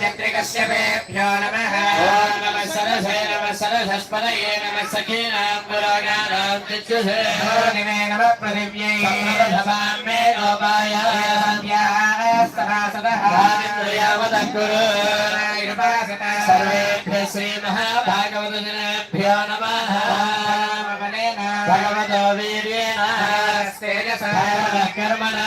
चन्द्रिकश्यपेभ्यो नमः ॐ नमः। सरसे नमः। सरसस्पदये नमः सखीनां पुरोगानां चित्सुषे निमे नमः पृथिव्यै सम्प्रभवां मे लोपाय सदासदः यावदकुरु सर्वेभ्यः श्रीमहाभागवतजनेभ्यो नमः। भगवतो वीर्येण। तेजसा। कर्मणा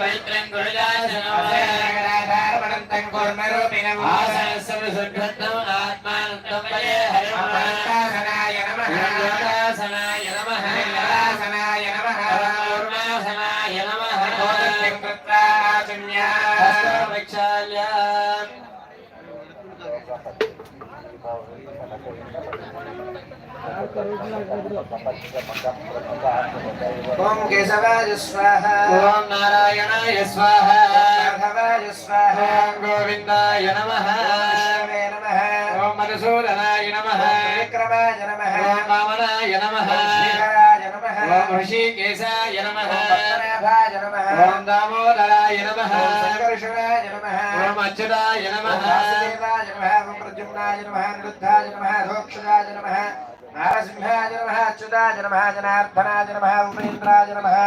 वैत्रं गुरुजासनोपयगराधारपणन्तं कूर्मरूपिणम् आसनसुद्धम् आत्मानन्दं वये हरिमासनाय नमः योगासनाय नमः योगासनाय नमः कूर्मासनाय नमः कोदत्यं कृत्वा आचन्या हस्तवृक्षाल्या ओम केशवाय स्वाहा। ओम नारायणाय स्वाहा। राघवाय स्वाहा। ओम गोविन्दाय नमः। नमः। ओम मधुसूदनाय नमः। विक्रमाय नमः। ओम वामनाय नमः। ఓం దామోదరాయ నమః ఓం సంకర్షణాయ నమః ఓం అచ్యుతాయ నమః ఓం ప్రద్యుమ్నాయ నమః నిరుద్ధాయ నమః ధోక్షజాయ నమః నారసింహాయ నమః అచ్యుతాయ నమః జనార్దనాయ నమః ఉపేంద్రాయ నమః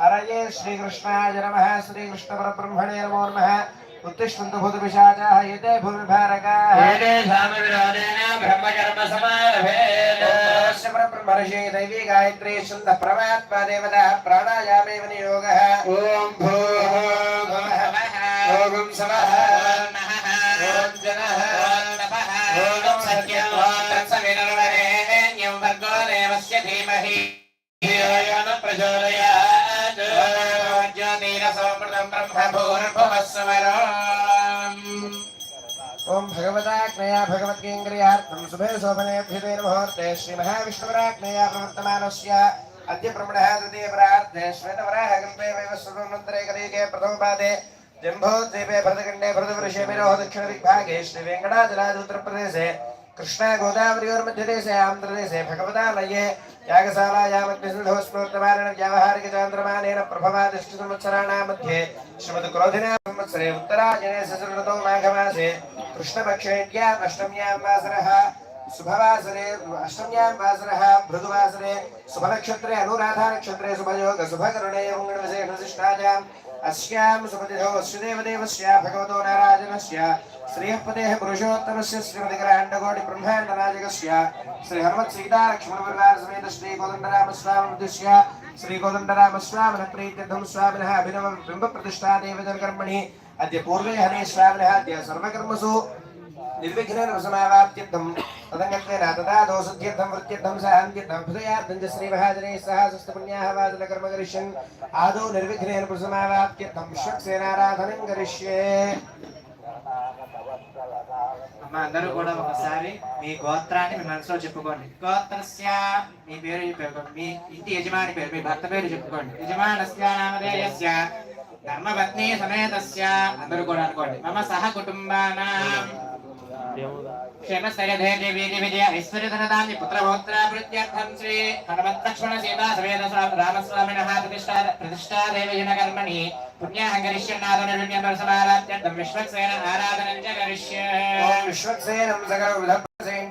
హరయే శ్రీకృష్ణాయ నమః శ్రీకృష్ణ పరబ్రహ్మణే నమో నమః उत्तिष्ठन्तु भूतपिशाचाः एते भूमिभारकाः एते सामविरोधेन ब्रह्मकर्मसमारभेत् परब्रह्मर्षे दैवी गायत्री छन्दः प्रमात्मा देवता प्राणायामेव नियोगः। ॐ भू। ॐ समः ॐ जनः। धीमहि। प्रचोदयात्। सौमृतम् ब्रह्मभूर्भुवस्वरम् ओम भगवताग्नया भगवद्गेन्द्रियार्थम शुभे शोभनेभ्युतिर्मुहूर्ते श्रीमहाविष्णुराग्नया प्रवर्तमानस्य अद्य प्रमणः तृतीयपरार्थे श्वेतवराहकल्पे वैवस्वतन्त्रैकलीके प्रथमपादे जम्भोद्वीपे भरतखण्डे भरतवृषे विरोह दक्षिणदिग्भागे श्रीवेङ्कटाचलादुत्तरप्रदेशे कृष्णा गोदावरियोर्मध्यदेशायां प्रदेशे भगवतालये यागशालायामग्निसिन्धोस्मोत्तमारेण व्यावहारिकचान्द्रमानेन प्रभवादिष्टसंवत्सराणां मध्ये श्रीमद्क्रोधिना संवत्सरे उत्तरायणे ससृतौ माघमासे कृष्णपक्षेण्याम् अष्टम्यां वासरः, शुभवासरे, अष्टम्यां वासरः, भृगुवासरे, शुभनक्षत्रे शुभयोग शुभकरुणे अस्यां सुपतिथो वसुदेवदेवस्य भगवतो नारायणस्य श्रीहपतेः पुरुषोत्तमस्य श्रीमतिग्रहाण्डकोटिब्रह्माण्डराजकस्य श्रीहनुमत्सीतालक्ष्मणपरिवारसमेत श्रीकोदण्डरामस्वामिदुष्य श्रीकोदण्डरामस्वामिनप्रीत्यर्थं स्वामिनः अभिनवं बिम्बप्रतिष्ठादेवजनकर्मणि अद्य पूर्वे हरे स्वामिनः, अद्य सर्वकर्मसु निर्विघ्नेन समावाप्त्यर्थं तदङ्गत्वेन तदा दोषुद्ध्यर्थं वृत्त्यर्थं सहान्त्यर्थं हृदयार्थं च श्रीमहाजनैः सह सुस्तपुण्याः वादनकर्म करिष्यन् आदौ निर्विघ्नेन प्रसमावाप्त्यर्थं షట్సేనారాధనం కరిష్యే అమ్మ అందరూ కూడా ఒకసారి మీ గోత్రాన్ని మీ మనసులో చెప్పుకోండి గోత్రస్య మీ పేరు చెప్పుకోండి మీ ఇంటి యజమాని పేరు మీ భర్త పేరు చెప్పుకోండి యజమానస్య నామధేయస్య ధర్మపత్ని సమేతస్య అందరూ కూడా అనుకోండి మమ సహ కుటుంబానాం క్షేమస్థైర్యధైర్య వీర్య విజయ ఐశ్వర్యధనదాన్ని పుత్రభోత్రాభివృద్ధ్యర్థం శ్రీ హనుమత్ లక్ష్మణ సీతా సమేత స్వామి రామస్వామినః ప్రతిష్టా ప్రతిష్టా దేవజన కర్మణి పుణ్యాహం కరిష్యన్నాదనుణ్యం సమారాధ్యర్థం విశ్వక్సేన ఆరాధనం చ కరిష్యే ఓం విశ్వక్సేనం సకల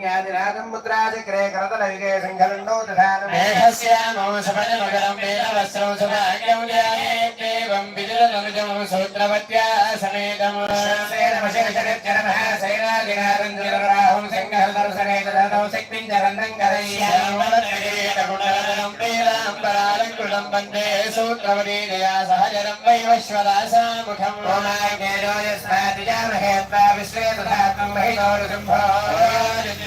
లింగాదిరాజంపుత్రాచక్రే కరతలవిగే సంఘలండో దధానమేఘస్యామోషపదమగరం వేదవస్త్రం సుభాగ్యం జాయేవం విదురనుజం సూత్రవత్యా సమేతం శైనాగిరాజంజరాహం సంగహదర్శనేతదౌ శక్తిం చరందం కరయ్యామలనగేతగుణరదనం ప్రేరాంబరాలంకృతం వందే సూత్రవదీదయా సహజరం వైవశ్వరాసాముఖం ఓమాగేరోజస్వాతిజామహేత్వా విశ్వేతథాత్మం మహిళోరుసింభో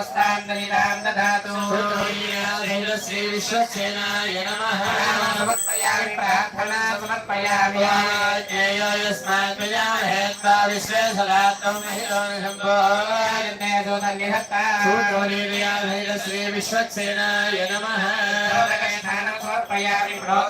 सर्वदानामनादर्यामे सस्तान्दलिनां ददातु श्री विश्वसेनाय नमः समर्पयामि प्रार्थना समर्पयामि ज्ञेयो यस्मात् प्रजामहेत्वा विश्वे सदात्मं महिलो निशम्भो जन्ते दूतनिहत्ता श्री विश्वसेनाय नमः स्थानं समर्पयामि प्रोतेन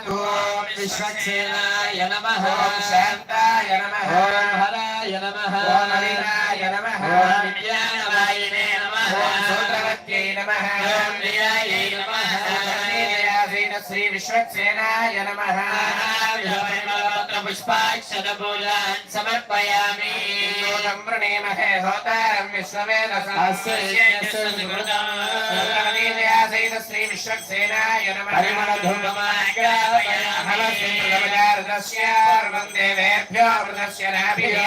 ॐ विश्वसेनाय नमः शान्ताय नमः ॐ हराय नमः ॐ हरिराय नमः ॐ विद्यानवायिने नमः सूत्रवत्यै नमः ॐ प्रियायै नमः श्री विश्वक्सेनाय नमः। पुष्पाक्षरपूजान् समर्पयामि वृणीमहे होतारं श्री विश्वक्सेनाय नमः। देवेभ्यो मृतस्य नाभिः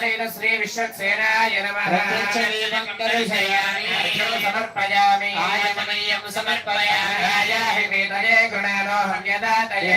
श्रीनिवासेन श्रीविश्वक्सेनाय नमः समर्पयामि आयमनीयं समर्पयामि राजाहि वेदये गुणारोहं यदा तये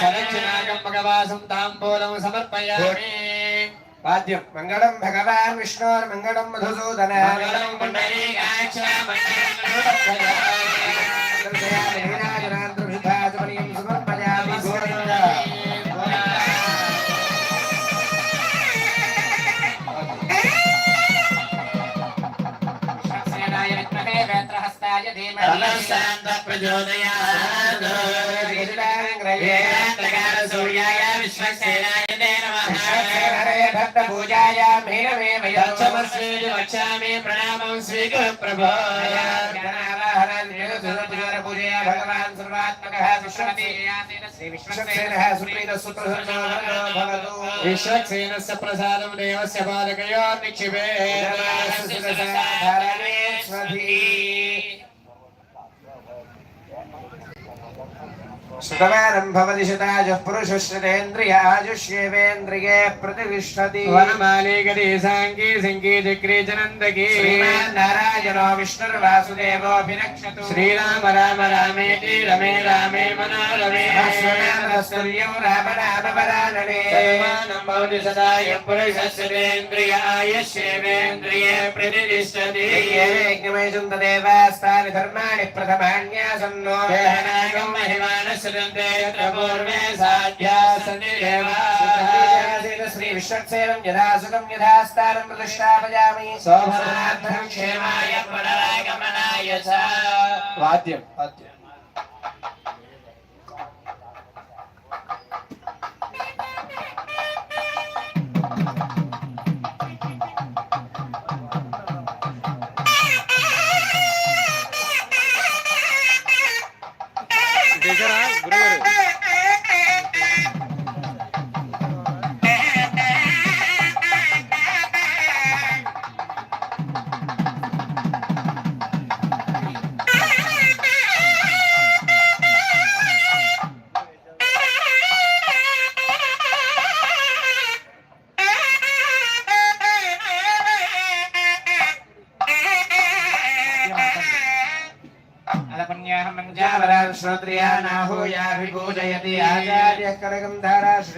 सदक्षिणाकं भगवासं ताम्बूलं समर्पयामि। मङ्गलं भगवान् विष्णोर्मङ्गलं मधुसूदन। मङ्गलं पुण्डरीकाक्ष वीराजनान्द्रभिधाजमनीयं धीमहि तमस्सान्त प्रचोदयात् सूर्याय विश्वसेनाय ते नमः पूजायां भैरवे दक्षमस्मै वक्ष्यामि प्रणामं स्वीकुरु प्रभो पूजया भगवान् सर्वात्मकः विश्वपति श्री विश्वक्सेनः सुप्रीतः सुप्रसन्नो भवतु विश्वक्सेनस्य प्रसादं देवस्य पादकयोः श्रुतवानं भवति शतायुः पुरुषः श्रुतेन्द्रिय आयुष्येवेन्द्रिये प्रतिष्ठति वनमालिकरी साङ्गी सिङ्गी चक्री च नन्दकी श्रीमान् नारायणो विष्णुर्वासुदेवोऽभिरक्षतु श्रीराम राम रामेति रमे रामे मनोरमे अश्वनामस्तुल्यं रामनामपरानने सर्वानं भवति सदा यः पुरुषस्येन्द्रिय आयुष्येवेन्द्रिये प्रतिष्ठति यज्ञमयजुन्त देवास्तानि धर्माणि प्रथमान्यासन्नो देहनागं ప్రసృజంతే పూర్వే సాధ్యా సంధి శ్రీ విశ్వక్సేనం యథా సుఖం యథాస్థానం ప్రతిష్టాపయామి శోభనార్థం క్షేమాయ ప్రణాయ వాద్యం వాద్యం చేశారా? గురుగారు?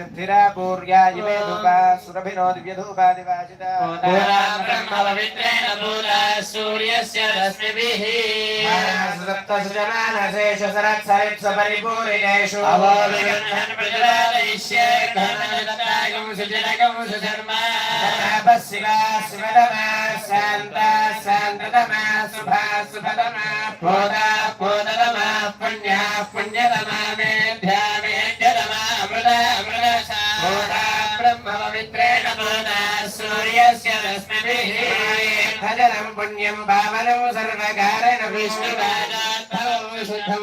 करगन्धारा श्रुद्धिरा पूर्या इमे धूपा सुरभिनो दिव्यधूपादिवाचिता पूरा ब्रह्म पवित्रेण पूरा सूर्यस्य रश्मिभिः सप्तसुजमानशेष सरत्सरित्सपरिपूरितेषु अवो विगृह्णन् प्रजलालयिष्ये घनदत्तागं सुजनकं सुधर्मा शिवा शिवदमा शान्ता शान्ततमा शुभा शुभतमा पोदा पोदरमा पुण्या पुण्यतमा मेध्या भजनं पुण्यं पावनं सर्वकारेण विष्णुराजात्मौ शुद्धं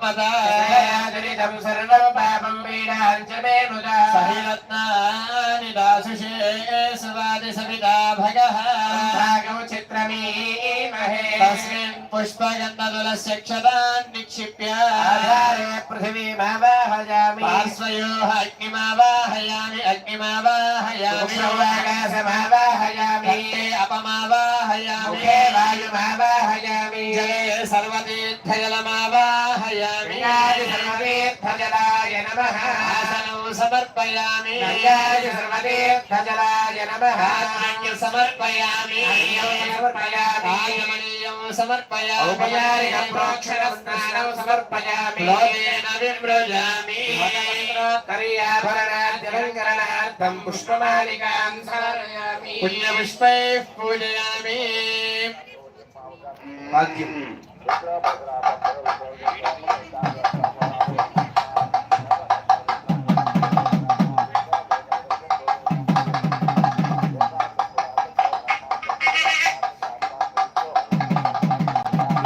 पदादरिदं सर्वं पापं सवादि निक्षिप्य आधारे पृथिवीमावाहयामि। पार्श्वयोः अग्निमावाहयामि। अग्निमावाहयामि आकाशमावाहयामि गङ्गे अपमावाहयामि। मुखे वायुमावाहयामि। जले सर्वतीर्थजलमावाहयामि। गङ्गादि सर्वतीर्थजलाय नमः आसनौ समर्पयामि गङ्गादि सर्वतीर्थजलाय नमः आत्मन्यं समर्पयामि समर्पयामि आगमनीयं समर्पयामि औपचारिकं प्रोक्षणस्नानं समर्पयामि लोकेन विव्रजामि कर्याभरणाद्यलङ्करणार्थं पुष्पमालिकां समर्पयामि पुण्यपुष्पैः पूजयामि वाक्यम्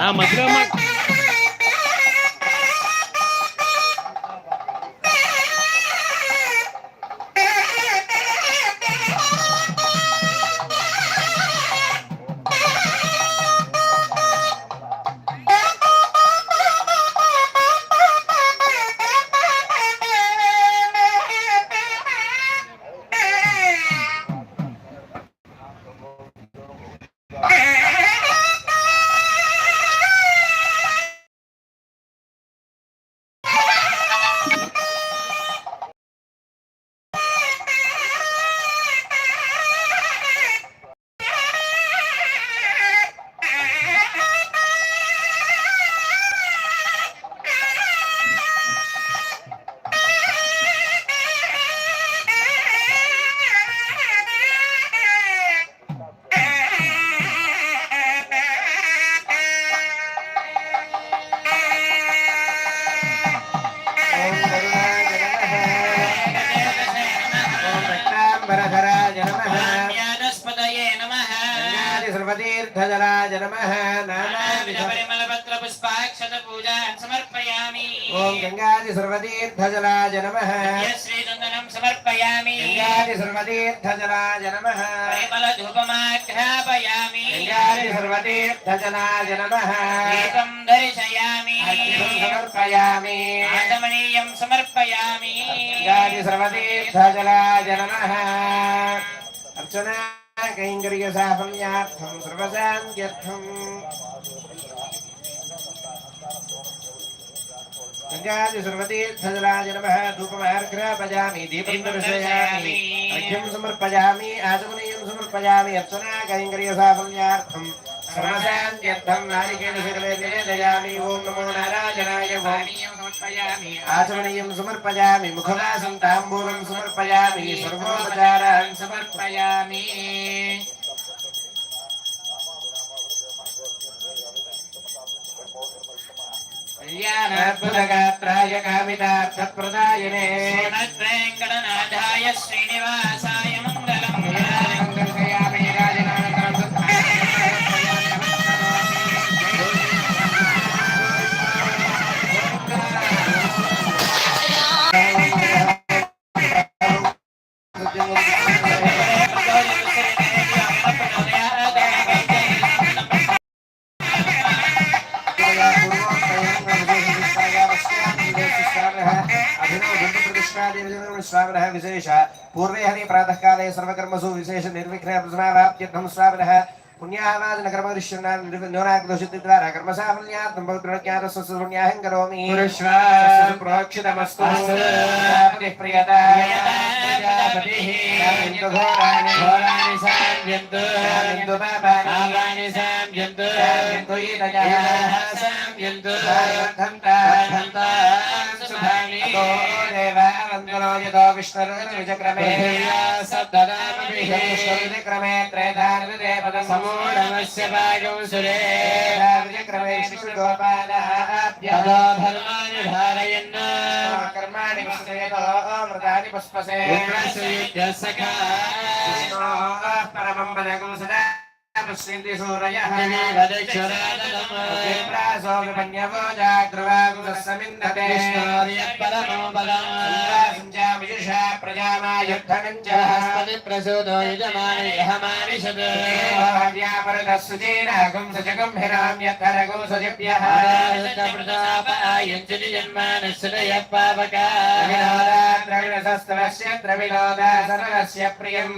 Ah, é uma grama. गङ्गादिसर्वतीर्थजलाय नमः। श्रीगङ्गनं समर्पयामि। गङ्गादिसर्वतीर्थजलाय नमः। परिमलधूपमाघ्रापयामि गङ्गादिसर्वतीर्थजलाय नमः। दीपं दर्शयामि। समर्पयामि। आचमनीयं समर्पयामि। गङ्गादिसर्वतीर्थजलाय नमः। अर्चना कैङ्कर्यसाफल्यार्थं सर्वसाङ्ख्यर्थम् సంజాతి సర్వతీర్థజలాయ నమ ధూపమార్ఘ్రాపజామి దీపం దర్శయామి అర్ఘ్యం సమర్పయామి ఆచమనీయం సమర్పయామి అర్చనా కైంకర్య సాఫల్యార్థం సర్వశాంత్యర్థం నారికేణ శిఖలే నివేదయామి ఓం నమో నారాయణాయ వాణీయం సమర్పయామి ఆచమనీయం సమర్పయామి ముఖవాసం తాంబూలం సమర్పయామి సర్వోపచారాన్ సమర్పయామి అద్భుతగాత్రాయ కామితార్థప్రదాయనే. శ్రీనివాసాయ विशेष पूर्वे हरि प्रातःकाले सर्वकर्मसु निर्विघ्न स्वामिनः పుణ్యానాదిన కర్మదృశ్యున్నాను న్యూనాకి దోషతి ద్వారా కర్మ సాఫల్యార్థం భక్తులజ్ఞాత స్వస్వన్యాహం కరోమి ప్రోక్షితమస్తు ప్రియత घोराणि घोराणि साम्यन्तु इन्दु पापानि पापानि साम्यन्तु साम्यन्तु ईदयः ईदयः साम्यन्तु वर्धन्ता वर्धन्तां शुभानि अतो देव वन्दनो यतो विष्णुर्विजक्रमे पृथिव्या सप्तदामभिः विष्णुर्विजक्रमे त्रेधार्विदेपदम् समूढमस्य वायुं सुरे विजक्रमे शिशुगोपालः यदा धर्माणि धारयन् कर्माणि विश्रेतो मृतानि पुष्पसे विप्रस्य युद्धः सखा विष्णोः परमं पदकं सदा पश्यन्ति सूरयः विवदक्षरादतम् विप्रासो विपन्यवो जाग्रवागुदस्समिन्धते विष्णोर्यत्परमो बलम् सञ्जामिषुषा प्रजामायुद्धनं च बृहस्पति प्रसूतो यजमानि यहमानिषत् हव्यापरदस्सुचेनागं सजगं हिराम्यद्धरगं सजभ्यः प्रतापायञ्जलि जन्मानश्रयः पावका द्रविणोदाद्रविणसस्तवस्य द्रविणोदा सर्वस्य प्रियं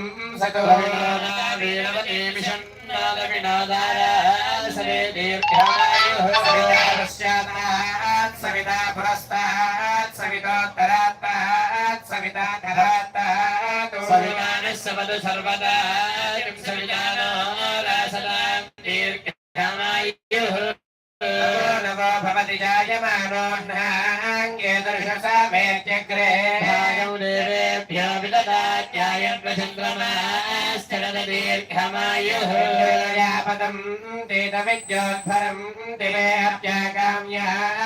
सतो सरे दीर्घायुः पश्चात् सविता पुरस्तात् सवितोत्तरात्तात् सविता धरात्तात् सवितानः सर्वदा किं सवितानो रासदां दीर्घायुः नवो भवति जायमानोऽह्नाङ्गे दर्शसा मेत्यग्रे भागं देवेभ्यो विददात्यायन्द्रचन्द्रमाश्चरदीर्घमायुः यापदं तेतविद्योद्भरं दिवेऽप्याकाम्यानि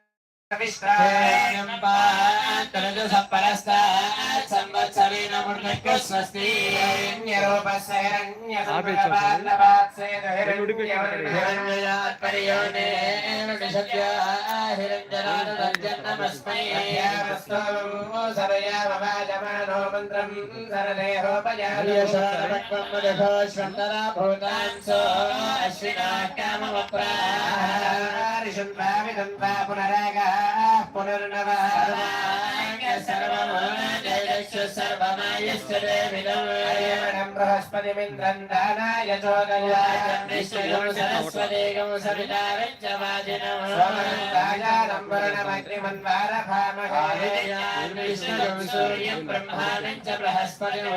స్వస్తి హిరణ్యరూపస్య హిరణ్యయోనే నిషద్య హిరంజనా సరయాజమానో మంత్రం సరళేరోపయాశ్వినాకామప్రారిషుంభావిదం పునరాగా పునర్నవ సర్వం జయ बृहस्पतिमिन्द्रम् दानाय चोदयाय सरस्वतीगं सवितारं च वाजिनम् विष्णुं सूर्यं ब्रह्माणं च बृहस्पतिम्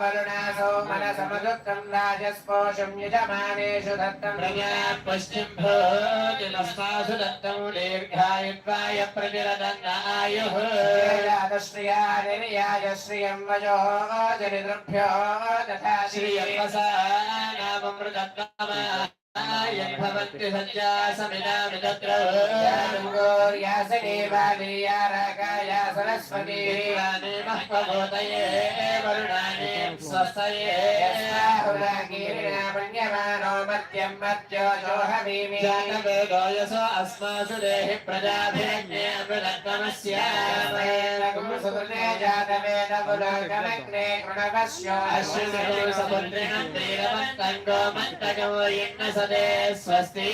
वरुणासो मनसमदुःखं राजस्पोषं यजमानेषु दत्तं प्रज्ञा पुष्टिं भोजनस्मासु दत्तं दीर्घायुत्वाय प्रतिरदन्नायुः श्रिया निर्याय श्रियं वयो जनिदृभ्यो तथा श्रियवसा नाममृतत्वमा यद्भवन्ति सज्जा समिदामि तत्र गौर्यासने बालिया रागाया सरस्वती ीराणि महत्वभूतये वरुणानि स्वस्तये मन्यमानो मत्यं मत्यो जोहवीमि जानवेदो यशो अस्मासु देहि प्रजाभिरज्ञे अमृतत्वमस्यामहे सुकृते जातवेदपुलोकमग्ने कृणवस्यो अश्विनो समुद्रिणं तीरवन्तं गोमन्तकं यन्न सदे स्वस्ति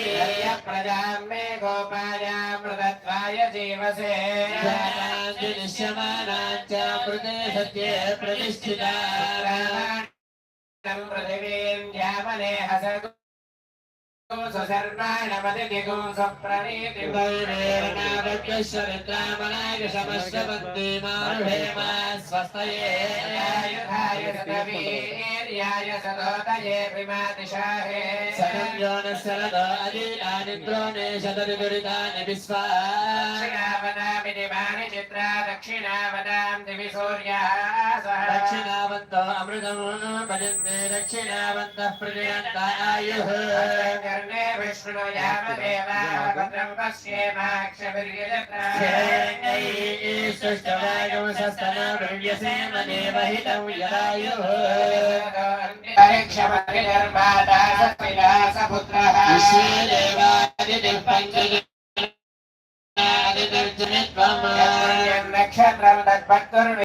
प्रजां मे गोपायामृतत्वाय जीवसे जाताञ्जलिष्यमानाञ्च मृते सत्ये प्रतिष्ठिता पृथिवीं द्यामने हसतु सर्वाणमदिगुं स्वप्रणीतिं वैरेणावग्रश्वरित्रामनायशमश्रवन्ति मारुहेम स्वस्तये आयुधाय सतवीर्याय सतोदये विमातिशाहे सदन्योनस्य रथ अजीतानि द्रोणे शतरिदुरितानि विश्वा दक्षिणावदामि दिवानि चित्रा दक्षिणावदां दिवि सूर्याः सह दक्षिणावन्तो अमृतं भजन्ते दक्षिणावन्तः प्रजयन्त వర్ణే విష్ణు యామదేవాభద్రం పశ్యేమాక్షభిర్యజత్రాయుస్తనావ్యసేమదేవహితం యదాయు పరీక్షమతిర్మాతా సపిలాసపుత్రः విశ్వేదేవాదిపञ्चజ నక్షత్రం తద్భక్తుర్వి